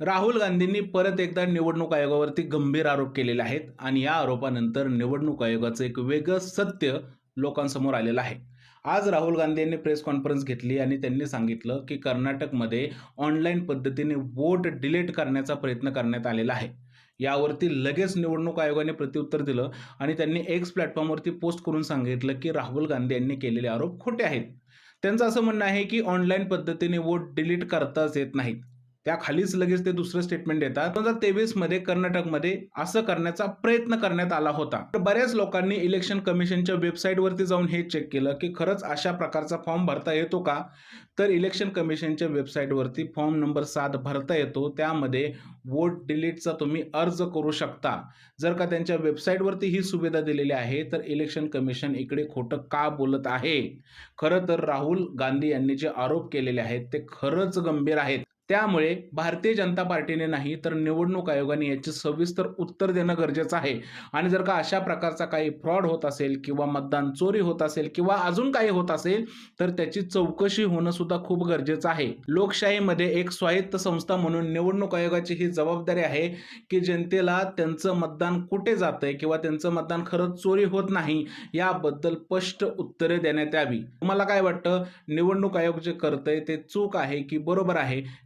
राहुल गांधींनी परत एकदा निवडणूक आयोगावरती गंभीर आरोप केलेले आहेत आणि या आरोपानंतर निवडणूक आयोगाचं एक वेगळं सत्य लोकांसमोर आलेलं आहे. आज राहुल गांधी यांनी प्रेस कॉन्फरन्स घेतली आणि त्यांनी सांगितलं की कर्नाटकमध्ये ऑनलाईन पद्धतीने वोट डिलीट करण्याचा प्रयत्न करण्यात आलेला आहे. यावरती लगेच निवडणूक आयोगाने प्रत्युत्तर दिलं आणि त्यांनी एक्स प्लॅटफॉर्मवरती पोस्ट करून सांगितलं की राहुल गांधी यांनी केलेले आरोप खोटे आहेत. त्यांचं असं म्हणणं आहे की ऑनलाईन पद्धतीने वोट डिलीट करताच येत नाहीत. त्याखालीच लगेच ते दुसरं स्टेटमेंट देतात. दोन हजार तेवीसमध्ये कर्नाटकमध्ये असं करण्याचा प्रयत्न करण्यात आला होता. तर बऱ्याच लोकांनी इलेक्शन कमिशनच्या वेबसाईटवरती जाऊन हे चेक केलं की खरंच अशा प्रकारचा फॉर्म भरता येतो का? तर इलेक्शन कमिशनच्या वेबसाईटवरती फॉर्म नंबर सात भरता येतो. त्यामध्ये वोट डिलीटचा तुम्ही अर्ज करू शकता. जर का त्यांच्या वेबसाईटवरती ही सुविधा दिलेली आहे तर इलेक्शन कमिशन इकडे खोटं का बोलत आहे? खरं तर राहुल गांधी यांनी जे आरोप केलेले आहेत ते खरंच गंभीर आहेत. त्यामुळे भारतीय जनता पार्टीने नाही तर निवडणूक आयोगाने याचे सविस्तर उत्तर देणं गरजेचं आहे. आणि जर का अशा प्रकारचा काही फ्रॉड होत असेल किंवा मतदान चोरी होत असेल किंवा अजून काही होत असेल तर त्याची चौकशी होणं सुद्धा खूप गरजेचं आहे. लोकशाहीमध्ये एक स्वायत्त संस्था म्हणून निवडणूक आयोगाची ही जबाबदारी आहे की जनतेला त्यांचं मतदान कुठे जातंय किंवा त्यांचं मतदान खरंच चोरी होत नाही याबद्दल स्पष्ट उत्तरे देण्यात यावी. तुम्हाला काय वाटतं? निवडणूक आयोग जे करतंय ते चूक आहे की बरोबर आहे?